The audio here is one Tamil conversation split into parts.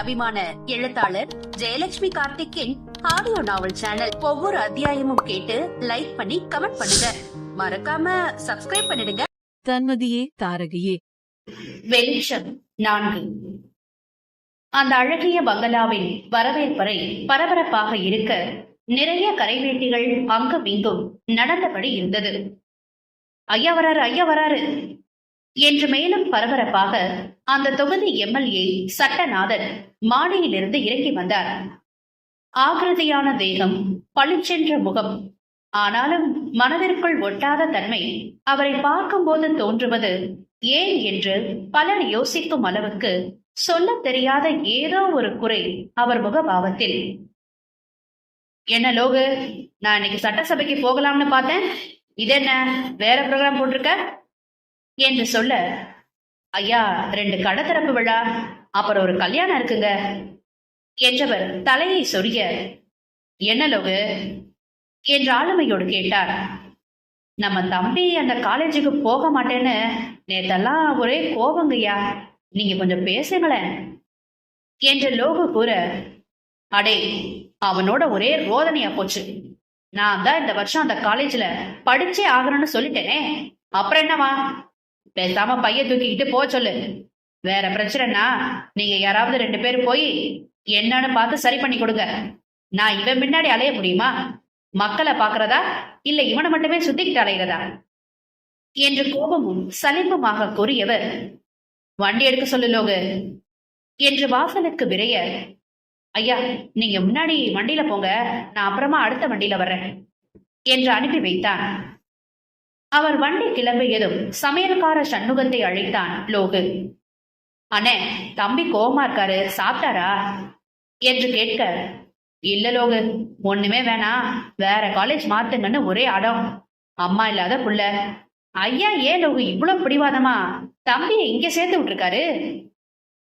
அபிமான எழுத்தாளர் ஜெயலட்சுமி கார்த்திக்கின் ஆடியோ நாவல் சேனல் ஒவ்வொரு அத்தியாயமும் கேட்டு லைக் பண்ணி கமெண்ட் பண்ணுங்க. மறக்காம சப்ஸ்கிரைப் பண்ணிடுங்க. தன்மதியே தாரகையே. வெளிச்சம் நான்கு. அந்த அழகிய பங்களாவின் வரவேற்பறை பரபரப்பாக இருக்க நிறைய கரைவேட்டிகள் அங்கும் இங்கும் நடந்தபடி இருந்தது. ஐயா வராரு ஐயா வராரு. என்று மேலும் பரபரப்பாக அந்த தொகுதி எம்எல்ஏ சட்டநாதன் மாடியிலிருந்து இறங்கி வந்தார். ஆகிருதியான தேகம் பளிச்சென்ற முகம். ஆனாலும் மனதிற்குள் ஒட்டாத தன்மை அவரை பார்க்கும்போது தோன்றுவது ஏன் என்று பலர் யோசிக்கும் அளவுக்கு சொல்லத் தெரியாத ஏதோ ஒரு குறை அவர் முகபாவத்தில். என்ன லோகு? நான் இன்னைக்கு சட்டசபைக்கு போகலாம்னு பார்த்தேன். இது என்ன வேற ப்ரோக்ராம் போட்டிருக்க? என்று சொல்ல ஐயா ரெண்டு கடத்தரப்பு விழா அப்புறம் ஒரு கல்யாணம் இருக்குங்க. என்றவர் தலையை சொரிய என்ன லோகு? என்று ஆளுமையோடு கேட்டார் நம்ம தம்பி அந்த காலேஜுக்கு போக மாட்டேன்னு நேத்தெல்லாம் ஒரே கோபங்கய்யா நீங்க கொஞ்சம் பேசுங்களேன். என்று லோகு கூற அடே அவனோட ஒரே ரோதனையா போச்சு. நான் தான் இந்த வருஷம் அந்த காலேஜ்ல படிச்சே ஆகணும்னு சொல்லிட்டேனே. அப்புறம் என்னவா பேசாம பைய தூக்கிக்கிட்டு போ சொல்லு. வேற பிரச்சனைனா நீங்க யாராவது ரெண்டு பேரும் போய் என்னன்னு பார்த்து சரி பண்ணி கொடுங்க. நான் இவன் முன்னாடி அலைய முடியுமா? மக்களை பாக்குறதா இல்ல இவனை மட்டுமே சுத்திக்கிட்டு அலைகிறதா என்று கோபமும் சலிப்புமாக கூறியவர் வண்டி எடுக்க சொல்லுலோகு என்று வாசலுக்கு விரைய ஐயா நீங்க முன்னாடி வண்டியில போங்க. நான் அப்புறமா அடுத்த வண்டியில வர்றேன் என்று அனுப்பி வைத்தான். அவர் வண்டி கிளம்பியதும் சமையல்கார சண்முகத்தை அழைத்தான் லோகு. அண்ணே தம்பி கோமா இருக்காரு சாப்பிட்டாரா? என்று கேட்க இல்ல லோகு ஒண்ணுமே வேணாம் வேற காலேஜ் மாத்துங்கன்னு ஒரே அடம். அம்மா இல்லாத புள்ள. ஐயா ஏன் லோகு இவ்வளவு பிடிவாதமா? தம்பியை இங்க சேர்த்து விட்டுருக்காரு?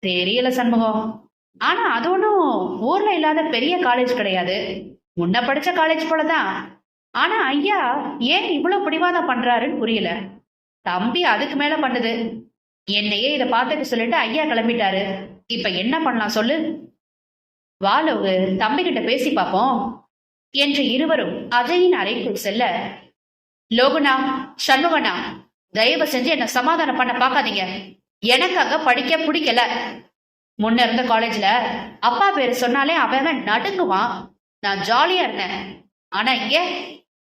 தெரியல சண்முகம். ஆனா அது ஒன்றும் ஊர்ல இல்லாத பெரிய காலேஜ் கிடையாது. முன்ன படிச்ச காலேஜ் போலதான். ஆனா ஐயா ஏன் இவ்வளவு பிடிவாதம் பண்றாருன்னு புரியல. தம்பி அதுக்கு மேல பண்ணுது. என்னையே இதை பார்த்துக்க சொல்லிட்டு ஐயா கிளம்பிட்டாரு. இப்ப என்ன பண்ணலாம் சொல்லு? வா தம்பி கிட்ட பேசி பார்ப்போம். என்று இருவரும் அஜயின் அறைக்குள் செல்ல லோகுனா சண்முகனா தயவு செஞ்சு என்ன சமாதானம் பண்ண பார்க்காதீங்க. எனக்கு அங்க படிக்க பிடிக்கல. முன்ன இருந்த காலேஜ்ல அப்பா பேரு சொன்னாலே அவன் அவன் நடுங்குவான். நான் ஜாலியா இருந்தேன். ஆனா இங்க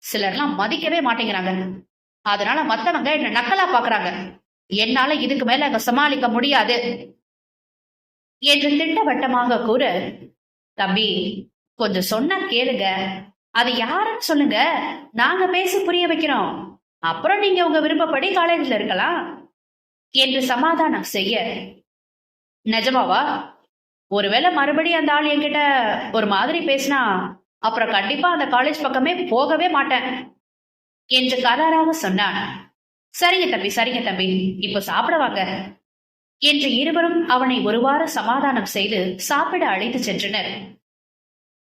சிலர்லாம் மதிக்கவே மாட்டேங்கிறாங்க. அதனால மத்தவங்க என்ன நக்கலா பாக்குறாங்க. என்னால இதுக்கு மேல அங்க சமாளிக்க முடியாது. என்று திட்டவட்டமாக கூற தம்பி கொஞ்சம் சொன்னா கேளுங்க. அது யாருன்னு சொல்லுங்க. நாங்க பேசி புரிய வைக்கிறோம். அப்புறம் நீங்க உங்க விருப்பப்படி காலேஜ்ல இருக்கலாம். என்று சமாதானம் செய்ய நிஜமாவா? ஒருவேளை மறுபடியும் அந்த ஆள் என்கிட்ட ஒரு மாதிரி பேசினா அப்புறம் கண்டிப்பா அந்த காலேஜ் பக்கமே போகவே மாட்டேன் என்று கராராக சொன்னான். சரிங்க தம்பி சரிங்க தம்பி இப்போ சாப்பிட வாங்க என்று இருவரும் அவனை ஒருவாறு சமாதானம் செய்து சாப்பிட அழைத்து சென்றனர்.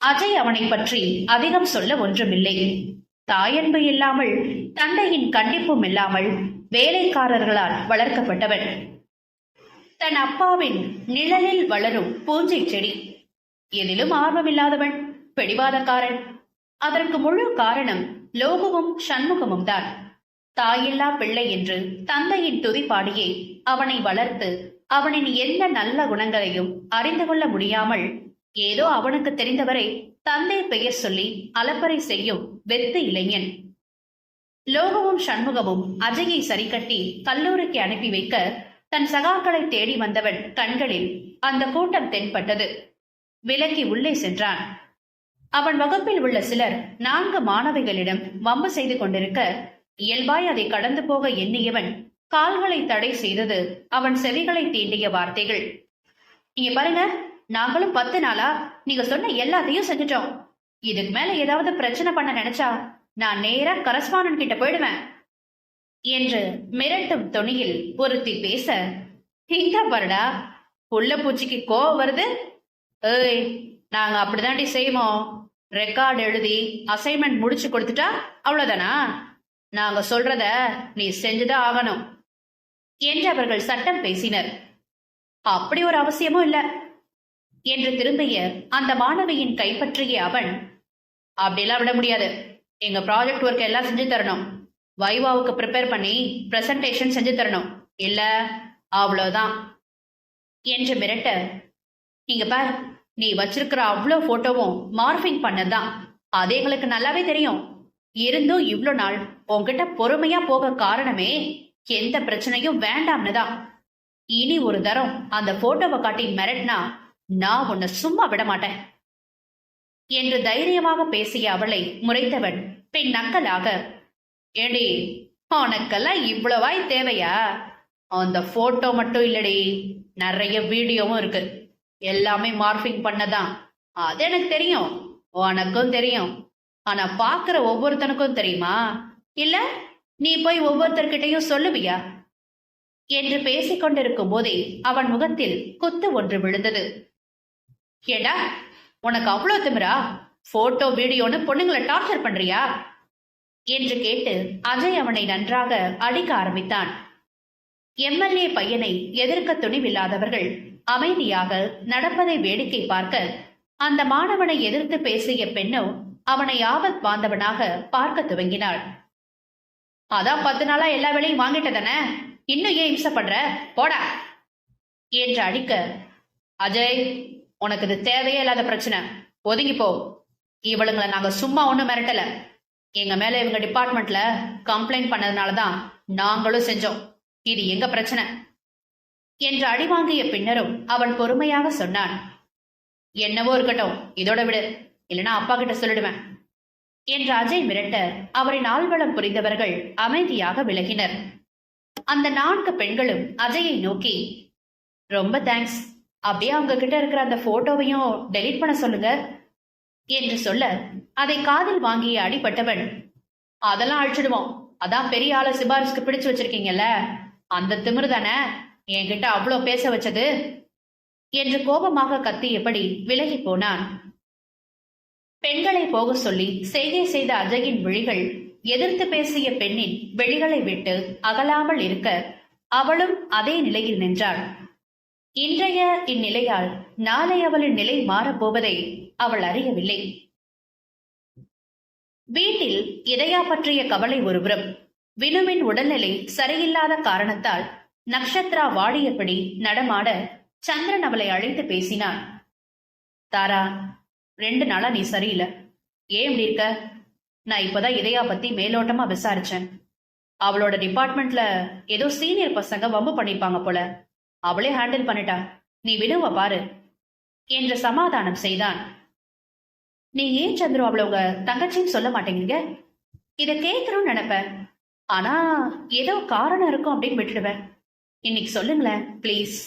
அஜய் அவனை பற்றி அதிகம் சொல்ல ஒன்றுமில்லை. தாயன்பு இல்லாமல் தந்தையின் கண்டிப்பும் இல்லாமல் வேலைக்காரர்களால் வளர்க்கப்பட்டவன். தன் அப்பாவின் நிழலில் வளரும் பூஞ்சை செடி எதிலும் ஆர்வமில்லாதவன். பிடிவாதக்காரன். அதற்கு முழு காரணம் லோகுவும் சண்முகமும் தான். தாயில்லா பிள்ளை என்று தந்தையின் துதிப்பாடியே அவனை வளர்த்து அவனின் எந்த நல்ல குணங்களையும் அறிந்து கொள்ள முடியாமல் ஏதோ அவனுக்கு தெரிந்தவரை தந்தை பெயர் சொல்லி அலப்பறை செய்யும் வெத்து இளைஞன். லோகமும் சண்முகமும் அஜயை சரிக்கட்டி கல்லூரிக்கு அனுப்பி வைக்க தன் சகாக்களை தேடி வந்தவன் கண்களில் அந்த கூட்டம் தென்பட்டது. விலக்கி உள்ளே சென்றான். அவன் வகுப்பில் உள்ள சிலர் நான்கு மாணவிகளிடம் வம்பு செய்து கொண்டிருக்க இயல்பாய் அதை கடந்து போக எண்ணியவன் கால்களை தடை செய்தது அவன் செவிகளை தீண்டிய வார்த்தைகள். நீங்க பாருங்க நாங்களும் பத்து நாளா நீங்க சொன்ன எல்லாத்தையும் செஞ்சிட்டோம். இதுக்கு மேல ஏதாவது பிரச்சனை பண்ண நினைச்சா நான் நேரா கரஸ்பாண்டன் கிட்ட போயிடுவேன் என்று மிரட்டும் தொனியில் ஒருத்தி பேச இங்க பாருடா புள்ள பூச்சிக்கு கோவம் வருது? ஏய் நாங்க அப்படிதாண்டி செய்வோம். ரெக்கார்டு எழுதி அசைன்மெண்ட் முடிச்சு கொடுத்துட்டா அவ்வளவுதானா? நாங்க சொல்றத நீ செஞ்சுதான் ஆகணும். என்று அவர்கள் சட்டம் பேசினர். அப்படி ஒரு அவசியமும் இல்ல. என்று திரும்பிய அந்த மாணவியின் கைப்பற்றிய அவன் அப்படிலாம் விட முடியாது. எங்க ப்ராஜெக்ட் ஒர்க் எல்லாம் செஞ்சு தரணும். வைவாவுக்கு ப்ரிப்பேர் பண்ணி பிரசன்டேஷன் செஞ்சு தரணும். இல்ல அவ்வளோதான் என்று மிரட்ட இங்க பார் நீ வச்சிருக்கிற அவ்வளோ போட்டோவும் மார்பிங் பண்ணதான் அது எங்களுக்கு நல்லாவே தெரியும். இருந்தும் இவ்வளோ நாள் உங்ககிட்ட பொறுமையா போக காரணமே எந்த பிரச்சனையும் வேண்டாம்னு தான். இனி ஒரு தரம் அந்த போட்டோவை காட்டி மிரட்டினா நான் உன்னை சும்மா விட மாட்டேன். என்று தைரியமாக பேசிய அவளை முறைத்தவன் பின் நக்கலாக ஏடி உனக்கெல்லாம் இவ்வளவாய் தேவையா? அந்த போட்டோ மட்டும் இல்லடி நிறைய வீடியோவும் இருக்கு. எல்லாமே மார்பிங் பண்ணதான். அது எனக்கு தெரியும். உனக்கும் தெரியும். ஆனா பாக்குற ஒவ்வொருத்தனுக்கும் தெரியுமா? இல்ல நீ போய் ஒவ்வொருத்தர்கிட்டையும் சொல்லுவியா? என்று பேசிக்கொண்டிருக்கும் போதே அவன் முகத்தில் குத்து ஒன்று விழுந்தது. ஏடா உனக்கு அவ்வளோ திமிரா? போட்டோ வீடியோன்னு பொண்ணுங்களை டார்ச்சர் பண்றியா? என்று கேட்டு அஜய் அவனை நன்றாக அடிக்க ஆரம்பித்தான். எம்எல்ஏ பையனை எதிர்க்க துணிவில்லாதவர்கள் அமைதியாக நடப்பதை வேடிக்கை பார்க்க அந்த மாணவனை எதிர்த்து பேசிய பெண்ணோ அவனை ஆபத் பாந்தவனாக பார்க்க துவங்கினாள். அதான் பத்து நாளா எல்லா வேலையும் வாங்கிட்டதானே இன்னும் ஏன் இம்சை பண்ற? போடா! என்று அடிக்க அஜய் உனக்கு இது தேவையே இல்லாத பிரச்சனை. ஒதுங்கி போ. இவளுங்களை நாங்க சும்மா ஒன்றும் மிரட்டல. எங்க மேல இவங்க டிபார்ட்மெண்ட்ல கம்ப்ளைண்ட் பண்ணதுனால தான் நாங்களும் செஞ்சோம். இது எங்க பிரச்சனை? என்று அடிவாங்கிய பின்னரும் அவன் பொறுமையாக சொன்னான். என்னவோ இருக்கட்டும் இதோட விடு. இல்லைன்னா அப்பா கிட்ட சொல்லிடுவேன். என்று அஜய் மிரட்ட அவரின் ஆள்வளம் புரிந்தவர்கள் அமைதியாக விலகினர். அந்த நான்கு பெண்களும் அஜயை நோக்கி ரொம்ப தேங்க்ஸ் அப்படியே அவங்க கிட்ட இருக்கிற அந்த போட்டோவையும் டெலீட் பண்ண சொல்லுங்க. என்று சொல்ல அதை காதில் வாங்கிய அடிப்பட்டவன் அதெல்லாம் அழிச்சிடுவோம். அதான் பெரிய ஆளை சிபாரிசுக்கு பிடிச்சு வச்சிருக்கீங்கல்ல. அந்த திமிரு தானே? என்கிட்ட அவ்வளோ பேச வச்சது? என்று கோபமாக கத்தியபடி விலகி போனான். பெண்களை போக சொல்லி செய்கை செய்த அஜயின் விழிகள் எதிர்த்து பேசிய பெண்ணின் விழிகளை விட்டு அகலாமல் இருக்க அவளும் அதே நிலையில் நின்றாள். இன்றைய இந்நிலையால் நாளை அவளின் நிலை மாறப்போவதை அவள் அறியவில்லை. வீட்டில் இதயா பற்றிய கவலை ஒருபுறம் வினுவின் உடல்நிலை சரியில்லாத காரணத்தால் நக்ஷத்ரா வாடியபடி நடமாட சந்திரன் அவளை அழைத்து பேசினார். தாரா ரெண்டு நாளா நீ சரியில்லை. ஏன் இப்படி இருக்க? நான் இப்பதான் இதயா பத்தி மேலோட்டமா விசாரிச்சேன். அவளோட டிபார்ட்மெண்ட்ல ஏதோ சீனியர் பசங்க வம்பு பண்ணிருப்பாங்க போல. அவளே ஹேண்டில் பண்ணிட்டா. நீ விடுவ பாரு என்று சமாதானம் செய்தான். நீ ஏன் சந்திரம் அவளை உங்க தங்கச்சின்னு சொல்ல மாட்டேங்கிறீங்க? இதை கேட்கணும்னு நினைப்பேன். ஆனா ஏதோ காரணம் இருக்கும் அப்படின்னு விட்டுடுவேன். இன்னைக்கு சொல்லுங்களேன் ப்ளீஸ்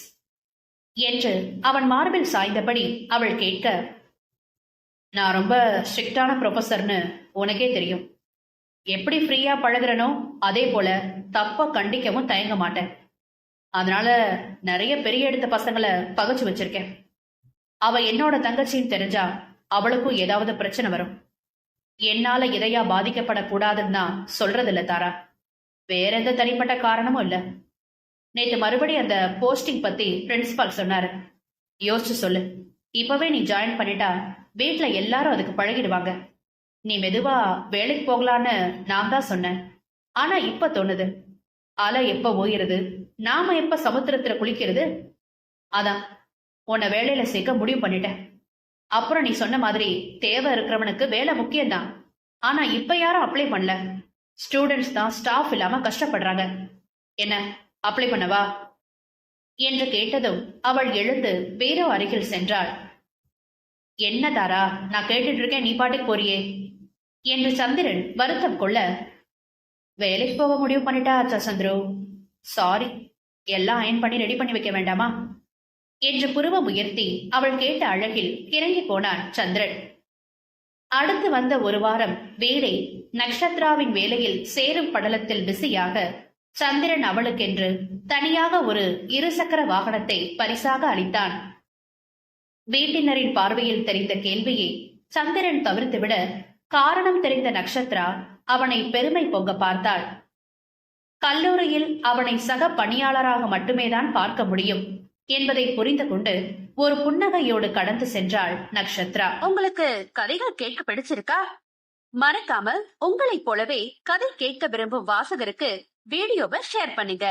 என்று அவன் மார்பில் சாய்ந்தபடி அவள் கேட்க நான் ரொம்ப ஸ்ட்ரிக்டான ப்ரொஃபஸர்னு உனக்கே தெரியும். எப்படி ஃப்ரீயா பழகிறனோ அதே போல தப்ப கண்டிக்கவும் தயங்க மாட்டேன். அதனால நிறைய பெரிய எடுத்த பசங்களை பகைச்சு வச்சிருக்கேன். அவ என்னோட தங்கச்சின்னு தெரிஞ்சா அவளுக்கும் ஏதாவது பிரச்சனை வரும். என்னால இதையா பாதிக்கப்படக்கூடாதுன்னு தான் சொல்றதில்ல தாரா. வேற எந்த தனிப்பட்ட காரணமும் இல்லை. நேற்று மறுபடி அந்த போஸ்டிங் பத்தி பிரின்சிபால் சொன்னாரு. யோசிச்சு சொல்லு. இப்பவே நீ ஜாயின் பண்ணிட்டா வீட்டில் எல்லாரும் அதுக்கு பழகிடுவாங்க. நீ மெதுவா வேலைக்கு போகலான்னு நான் தான் சொன்னேன். ஆனா இப்ப தோணுது. அலை எப்ப ஓயிறது? நாம எப்ப சமுத்திரத்துல குளிக்கிறது? அதான் உன்னை வேலையில சேர்க்க முடிவு பண்ணிட்டேன். அப்புறம் நீ சொன்ன மாதிரி தேவை இருக்கிறவனுக்கு வேலை முக்கியம்தான். ஆனா இப்ப யாரும் அப்ளை பண்ணல. ஸ்டூடெண்ட்ஸ் தான் ஸ்டாஃப் இல்லாம கஷ்டப்படுறாங்க. என்ன அப்ளை பண்ணவா? என்று கேட்டதும் அவள் எழுந்து வேறோ அருகில் சென்றாள். என்ன தாரா நான் கேட்டுட்டு இருக்கேன் நீ பாட்டுக்கு போறியே? என்று சந்திரன் வருத்தம் கொள்ள வேலைக்கு போக முடிவு பண்ணிட்டா அச்சா சந்துரு. சாரி எல்லாம் அயன் பண்ணி ரெடி பண்ணி வைக்க வேண்டாமா? என்று புருவம் உயர்த்தி அவள் கேட்ட அழகில் கிறங்கி போனான் சந்திரன். அடுத்து வந்த ஒரு வாரம் வேலை நக்ஷத்ராவின் வேலையில் சேரும் படலத்தில் பிஸியாக சந்திரன் அவளுக்கென்று தனியாக ஒரு இருசக்கர வாகனத்தை பரிசாக அளித்தான். வீட்டினரின் பார்வையில் தெரிந்த கேள்வியை சந்திரன் தவிர்த்துவிட காரணம் தெரிந்த நக்ஷத்ரா அவனை பெருமை பொங்க பார்த்தாள். கல்லூரியில் அவனை சக பணியாளராக மட்டுமேதான் பார்க்க முடியும் என்பதை புரிந்து கொண்டு ஒரு புன்னகையோடு கடந்து சென்றாள் நக்ஷத்ரா. உங்களுக்கு கதைகள் கேட்க பிடிச்சிருக்கா? மறக்காம உங்களைப் போலவே கதை கேட்க விரும்பும் வாசகருக்கு வீடியோவை ஷேர் பண்ணுங்க.